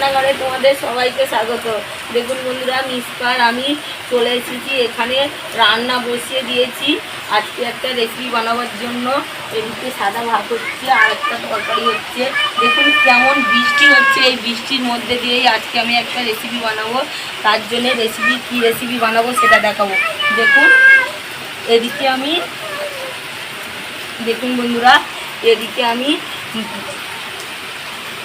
রান্নাঘরে তোমাদের সবাইকে স্বাগত। দেখুন বন্ধুরা, মিসকার, আমি চলে এসেছি। এখানে রান্না বসিয়ে দিয়েছি। আজকে একটা রেসিপি বানাবার জন্য। এদিকে সাদা ভাত হচ্ছে, আর একটা তরকারি হচ্ছে। দেখুন কেমন বৃষ্টি হচ্ছে। এই বৃষ্টির মধ্যে দিয়েই আজকে আমি একটা রেসিপি বানাবো। তার জন্য রেসিপি কী রেসিপি বানাবো সেটা দেখাবো। দেখুন, এদিকে আমি, দেখুন বন্ধুরা, এদিকে আমি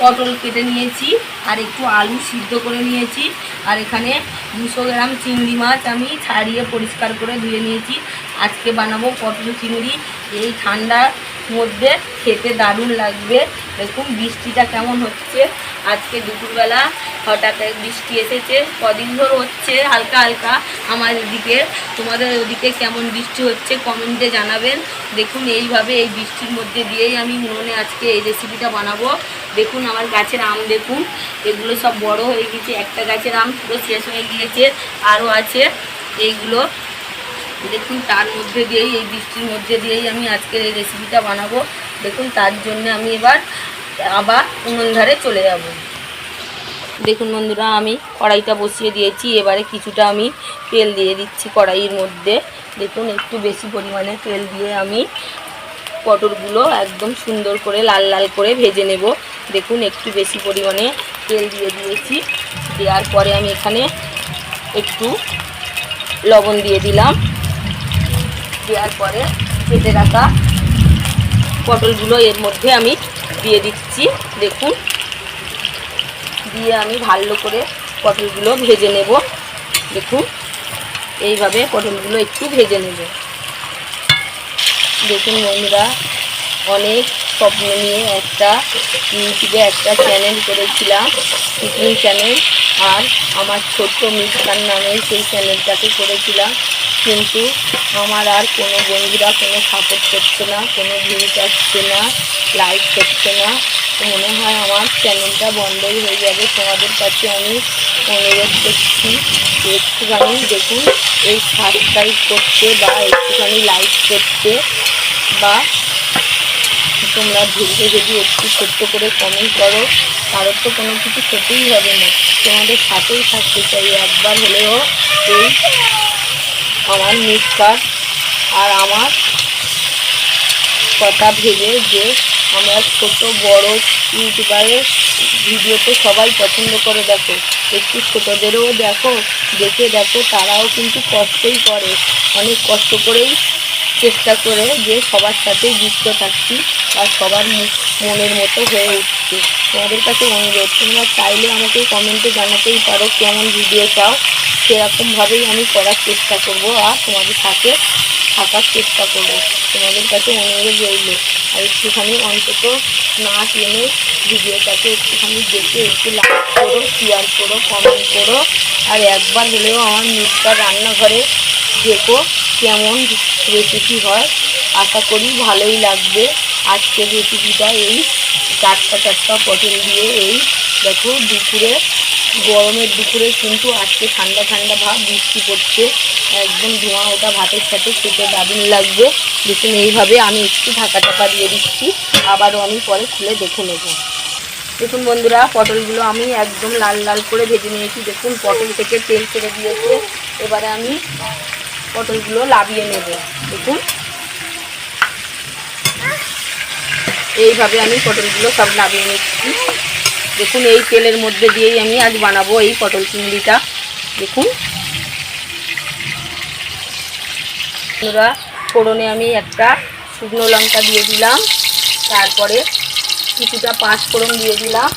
পটল কেটে নিয়েছি, আর একটু আলু সিদ্ধ করে নিয়েছি, আর এখানে দুশো গ্রাম চিংড়ি মাছ আমি ছাড়িয়ে পরিষ্কার করে ধুয়ে নিয়েছি। আজকে বানাবো পটল চিংড়ি, এই ঠান্ডার মধ্যে খেতে দারুণ লাগবে। দেখুন, বৃষ্টিটা কেমন হচ্ছে। আজকে দুপুরবেলা হঠাৎ বৃষ্টি এসেছে। কদিন ধরে হচ্ছে হালকা হালকা আমার এদিকে। তোমাদের ওদিকে কেমন বৃষ্টি হচ্ছে কমেন্টে জানাবেন। দেখুন, এইভাবে এই বৃষ্টির মধ্যে দিয়েই আমি উনুনে আজকে এই রেসিপিটা বানাবো। দেখুন, আমার গাছের আম দেখুন। এগুলো সব বড় হয়ে গেছে। একটা গাছের আম পুরো শেষ হয়ে গিয়েছে। আরও আছে। এইগুলো দেখুন, তার মধ্যে দিয়েই, এই বৃষ্টির মধ্যে দিয়েই আমি আজকে এই রেসিপিটা বানাবো। দেখুন, তার জন্য আমি এবার আবার উনুন ধারে চলে যাব। দেখুন বন্ধুরা, আমি কড়াইটা বসিয়ে দিয়েছি। এবারে কিছুটা আমি তেল দিয়ে দিচ্ছি কড়াইয়ের মধ্যে। দেখুন, একটু বেশি পরিমাণে তেল দিয়ে আমি পটলগুলো একদম সুন্দর করে লাল লাল করে ভেজে নেব। দেখুন, একটু বেশি পরিমাণে তেল দিয়ে দিয়েছি। দেওয়ার পরে আমি এখানে একটু লবণ দিয়ে দিলাম। দেওয়ার পরে কেটে রাখা পটলগুলো এর মধ্যে আমি দিয়ে দিচ্ছি। দেখুন। দিয়ে আমি ভালো করে পটলগুলো ভেজে নেব। দেখুন। এইভাবে পটলগুলো একটু ভেজে নেব। দেখুন বন্ধুরা, অনেক স্বপ্ন নিয়ে একটা ইউটিউবে একটা চ্যানেল করেছিলাম কুকিং চ্যানেল আর আমার ছোট্ট মিষ্টার নামে সেই চ্যানেলটাকে করেছিলাম। কিন্তু আমার আর কোনো বন্ধুরা, কোনো সাপোর্ট করছে না, কোনো ভিউজ আসছে না লাইক করছে না। মনে হয় আমার চ্যানেলটা বন্ধই হয়ে যাবে। তোমাদের কাছে আমি অনুরোধ করছি একটুখানি দেখুন, এই সাবস্ক্রাইব করতে বা একটুখানি লাইক করতে বা তোমরা ভিডিও যদি একটু ছোট্ট করে কমেন্ট করো কারোর তো কোনো কিছু খেতেই হবে না। তোমাদের সাথেই থাকতে চাই। একবার হলেও এই আমার মিসকার আর আমার কথা ভেবে যে আমরা ছোট বড় ইউটিউবারের ভিডিওতে সবাই পছন্দ করে দেখো। একটু ছোটোদেরও দেখো, দেখে দেখো, তারাও কিন্তু কষ্টই করে। অনেক কষ্ট করেই চেষ্টা করে যে সবার সাথে যুক্ত থাকছি আর সবার মনের মতো হয়ে উঠছে। তোমাদের কাছে অনুরোধ, তোমরা চাইলে আমাকে কমেন্টে জানাতেই পারো কেমন ভিডিও চাও। সেরকমভাবেই আমি করার চেষ্টা করব আর তোমাদের সাথে থাকার চেষ্টা করব। তোমাদের কাছে অনুরোধ রইল। আর একটুখানি অন্তত না টেনে ভিডিওটাকে একটুখানি দেখে একটু লাইক করো শেয়ার করো কমেন্ট করো। আর একবার হলেও আমার মিটটা রান্নাঘরে দেখো কেমন রেসিপি হয়। আশা করি ভালোই লাগবে। আজকের রেসিপিটা এই চারটা চারটা পটল দিয়ে এই দেখো দুপুরে গরমের দুপুরে কিন্তু আজকে ঠান্ডা ঠান্ডা ভাব, বৃষ্টি পড়ছে। একদম ধোঁয়া ওটা ভাতের সাথে খেতে দারুণ লাগবে। দেখুন, এইভাবে আমি একটু ঢাকা টাকা দিয়ে দিচ্ছি। আবারও আমি পরে খুলে দেখে নেব। দেখুন বন্ধুরা, পটলগুলো আমি একদম লাল লাল করে ভেজে নিয়েছি। দেখুন, পটল থেকে তেল ছেড়ে দিয়েছে। এবারে আমি পটলগুলো লাবিয়ে নেব। দেখুন। এইভাবে আমি পটলগুলো সব লাবিয়ে নিচ্ছি। দেখুন, এই তেলের মধ্যে দিয়েই আমি আজ বানাবো এই পটল চিংড়িটা। দেখুন। বন্ধুরা, ফোড়নে আমি একটা শুকনো লঙ্কা দিয়ে দিলাম। তারপরে কিছুটা পাঁচ ফোড়ন দিয়ে দিলাম।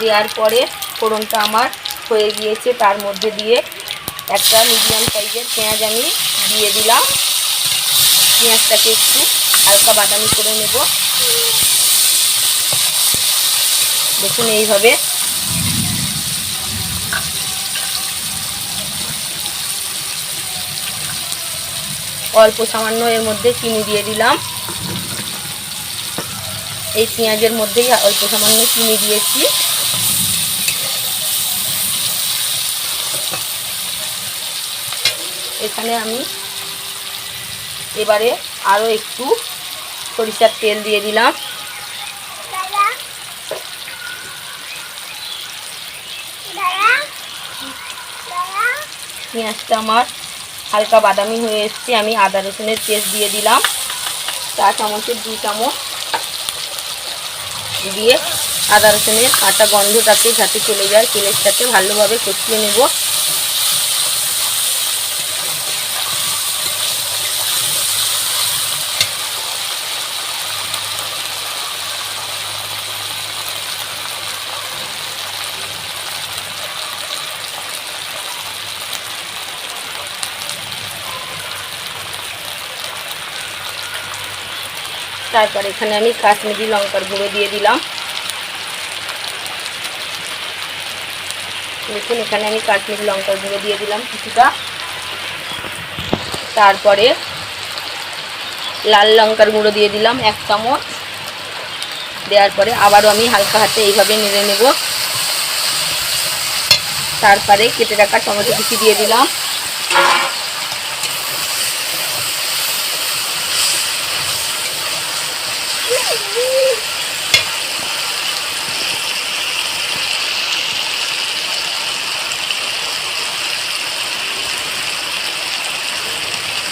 দেওয়ার পরে ফোড়নটা আমার হয়ে গিয়েছে। তার মধ্যে দিয়ে একটা মিডিয়াম সাইজের পেঁয়াজ আমি দিয়ে দিলাম। পেঁয়াজটাকে একটু হালকা বাদামি করে নেব। দেখুন এইভাবে। অল্প সামান্য এর মধ্যে চিনি দিয়ে দিলাম। এই পেঁয়াজের মধ্যেই অল্প সামান্য চিনি দিয়েছি। এখানে আমি এবারে আরও একটু সরিষার তেল দিয়ে দিলাম। পেঁয়াজটা আমার হালকা বাদামি হয়ে এসছে। আমি আদা রসুনের পেস্ট দিয়ে দিলাম। চা চামচের দু চামচ দিয়ে আদা রসুনের কাঁচা গন্ধটাকে যাতে চলে যায় তেলের ভালোভাবে কষিয়ে নেব। তারপর এখানে আমি কাশ্মীরি লঙ্কার গুঁড়ো দিয়ে দিলাম। দেখুন, এখানে আমি কাশ্মীরি লঙ্কার গুঁড়ো দিয়ে দিলাম কিছুটা। তারপরে লাল লঙ্কার গুঁড়ো দিয়ে দিলাম এক চামচ। দেওয়ার পরে আবারও আমি হালকা হাতে এইভাবে নেড়ে নেব। তারপরে কেটে রাখা টমেটো কুচি দিয়ে দিলাম।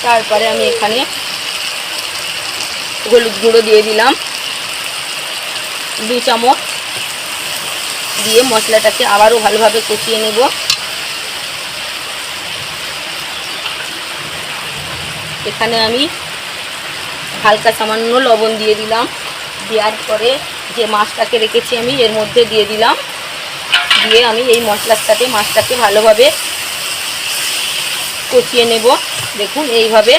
তারপরে আমি এখানে হলুদ গুঁড়ো দিয়ে দিলাম। দু চামচ দিয়ে মশলাটাকে আবারও ভালোভাবে কষিয়ে নেব। এখানে আমি হালকা সামান্য লবণ দিয়ে দিলাম। দেওয়ার পরে যে মাছটাকে রেখেছি আমি, এর মধ্যে দিয়ে দিলাম। দিয়ে আমি এই মশলার সাথে মাছটাকে ভালোভাবে কষিয়ে নেব। দেখুন, এইভাবে।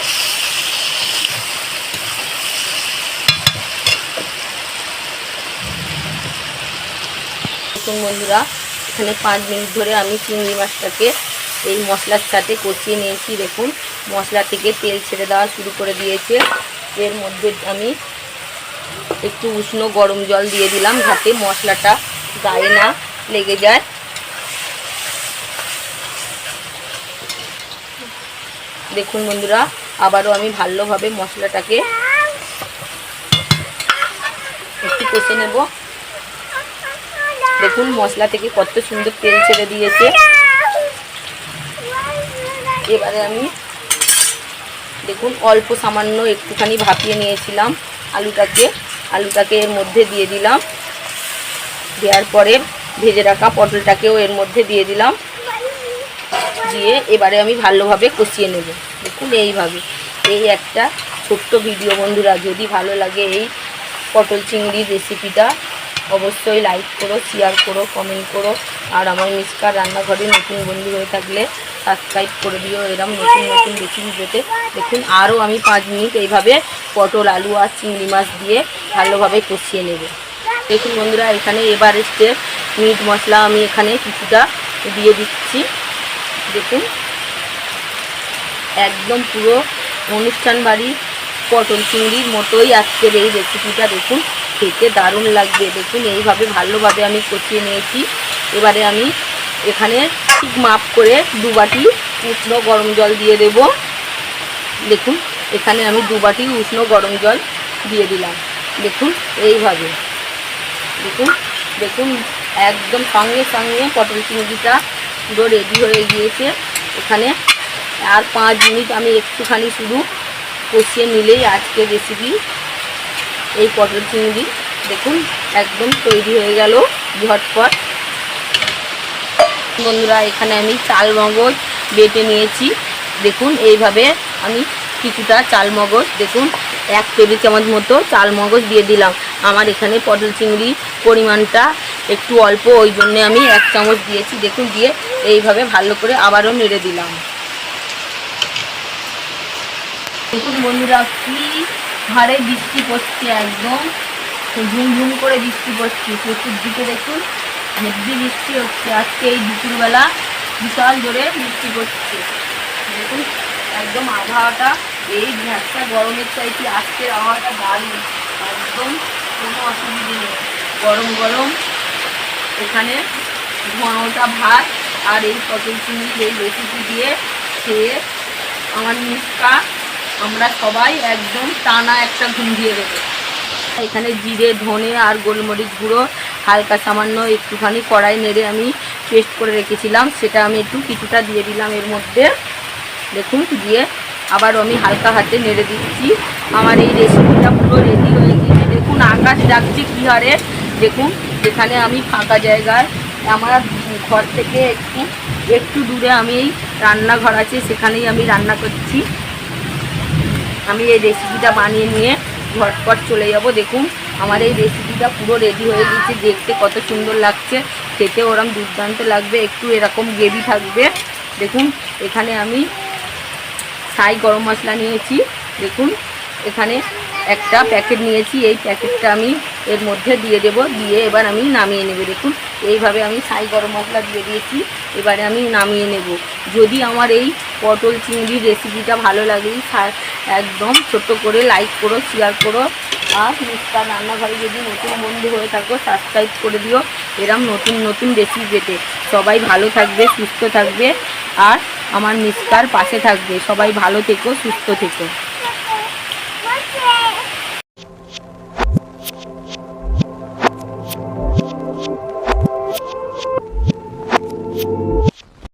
বন্ধুরা, এখানে পাঁচ মিনিট ধরে আমি চিংড়ি মাছটাকে এই মশলার সাথে কষিয়ে নিয়েছি। দেখুন, মশলা থেকে তেল ছেড়ে দেওয়া শুরু করে দিয়েছে। এর মধ্যে আমি একটু উষ্ণ গরম জল দিয়ে দিলাম, যাতে মশলাটা গায়ে না লেগে যায়। দেখুন বন্ধুরা, আবারও আমি ভালোভাবে মশলাটাকে একটু কষে নেব। দেখুন মশলা থেকে কত সুন্দর তেল ছেড়ে দিয়েছে। এবারে আমি দেখুন অল্প সামান্য একটুখানি ভাপিয়ে নিয়েছিলাম আলুটাকে। আলুটাকে এর মধ্যে দিয়ে দিলাম। দেওয়ার পরে ভেজে রাখা পটলটাকেও এর মধ্যে দিয়ে দিলাম। দিয়ে এবারে আমি ভালোভাবে কষিয়ে নেব। দেখুন এইভাবে। এই একটা ছোট্ট ভিডিও বন্ধুরা, যদি ভালো লাগে এই পটল চিংড়ির রেসিপিটা অবশ্যই লাইক করো শেয়ার করো কমেন্ট করো। আর আমার মিসকার রান্নাঘরে নতুন বন্ধু হয়ে থাকলে সাবস্ক্রাইব করে দিও। এরম নতুন নতুন রেসিপি দেখুন আরও আমি পাঁচ মিনিট এইভাবে পটল, আলু আর চিংড়ি মাছ দিয়ে ভালোভাবে কষিয়ে নেব। দেখুন বন্ধুরা, এখানে এবার স্টেপ মিট মশলা আমি এখানে কিছুটা দিয়ে দিচ্ছি। দেখুন। একদম পুরো অনুষ্ঠান বাড়ি পটল চিংড়ির মতোই আজকের এই রেসিপিটা দেখুন। খেতে দারুণ লাগবে। দেখুন, এইভাবে ভালোভাবে আমি কচিয়ে নিয়েছি। এবারে আমি এখানে ঠিক মাপ করে দু বাটি উষ্ণ গরম জল দিয়ে দেব। দেখুন, এখানে আমি দু বাটি উষ্ণ গরম জল দিয়ে দিলাম। দেখুন, এইভাবে। দেখুন দেখুন, একদম সঙ্গে সঙ্গে পটল চিংড়িটা পুরো রেডি হয়ে গিয়েছে। এখানে আর পাঁচ মিনিট আমি একটুখানি শুধু কষিয়ে নিলেই আজকের রেসিপি এই পটল চিংড়ি, দেখুন, একদম তৈরি হয়ে গেল ঝটপট। বন্ধুরা, এখানে আমি চাল মগজ বেটে নিয়েছি। দেখুন, এইভাবে আমি কিছুটা চাল মগজ, দেখুন, এক টেবিল চামচ মতো চাল মগজ দিয়ে দিলাম। আমার এখানে পটল চিংড়ি পরিমাণটা একটু অল্প, ওই জন্যে আমি এক চামচ দিয়েছি। দেখুন, দিয়ে এইভাবে ভালো করে আবারও নেড়ে দিলাম। দেখুন বন্ধুরা, কি হারে বৃষ্টি পড়ছে একদম। ঝুমঝুম করে বৃষ্টি পড়ছে প্রচুর দিকে দেখুন হেভি বৃষ্টি হচ্ছে। আজকে এই দুপুরবেলা বিশাল জোরে বৃষ্টি পড়ছে। দেখুন, একদম আবহাওয়াটা এই ভ্যাসটা গরমের চাইতে আজকের আবহাওয়াটা দারুণ। একদম কোনো অসুবিধে নেই। গরম গরম। এখানে ধোঁয়া ওঠা ভাত আর এই পটল চিংড়ির এই রেসিপি দিয়ে খেয়ে আমার নিষ্কা আমরা সবাই একদম টানা একটা ঘুম দিয়ে দেবো। এখানে জিরে, ধনে আর গোলমরিচ গুঁড়ো, হালকা সামান্য একটুখানি কড়াই নেড়ে আমি পেস্ট করে রেখেছিলাম। সেটা আমি একটু কিছুটা দিয়ে দিলাম এর মধ্যে। দেখুন, দিয়ে আবার আমি হালকা হাতে নেড়ে দিচ্ছি। আমার এই রেসিপিটা পুরো রেডি হয়ে গিয়েছে। দেখুন, আকাশ ডাকছে কী হারে। দেখুন এখানে আমি ফাঁকা জায়গায় আমার ঘর থেকে একটু একটু দূরে আমি এই রান্নাঘর আছে, সেখানেই আমি রান্না করছি। আমি এই রেসিপিটা বানিয়ে নিয়ে ঘটপট চলে যাব। দেখুন, আমার এই রেসিপিটা পুরো রেডি হয়ে গেছে। দেখতে কত সুন্দর লাগছে। খেতে ওরম দুর্দান্ত লাগবে। একটু এরকম গ্রেভি থাকবে। দেখুন, এখানে আমি ছাই গরম মশলা নিয়েছি। দেখুন, এখানে একটা প্যাকেট নিয়েছি। এই প্যাকেটটা আমি এর মধ্যে দিয়ে দেব। দিয়ে এবার আমি নামিয়ে নেব। দেখুন, এইভাবে আমি ছাই গরম মশলা দিয়ে দিয়েছি। এবারে আমি নামিয়ে নেব। যদি আমার এই পটল চিংড়ির রেসিপিটা ভালো লাগে একদম ছোট করে লাইক করো শেয়ার করো। আর মিস্টার রান্নাঘরে যদি নতুন বন্ধু হয়ে থাকো সাবস্ক্রাইব করে দিও। এরম নতুন নতুন রেসিপি পেতে। সবাই ভালো থাকবে, সুস্থ থাকবে। আর আমার মিস্টার পাশে থাকবে। সবাই ভালো থেকো, সুস্থ থেকো।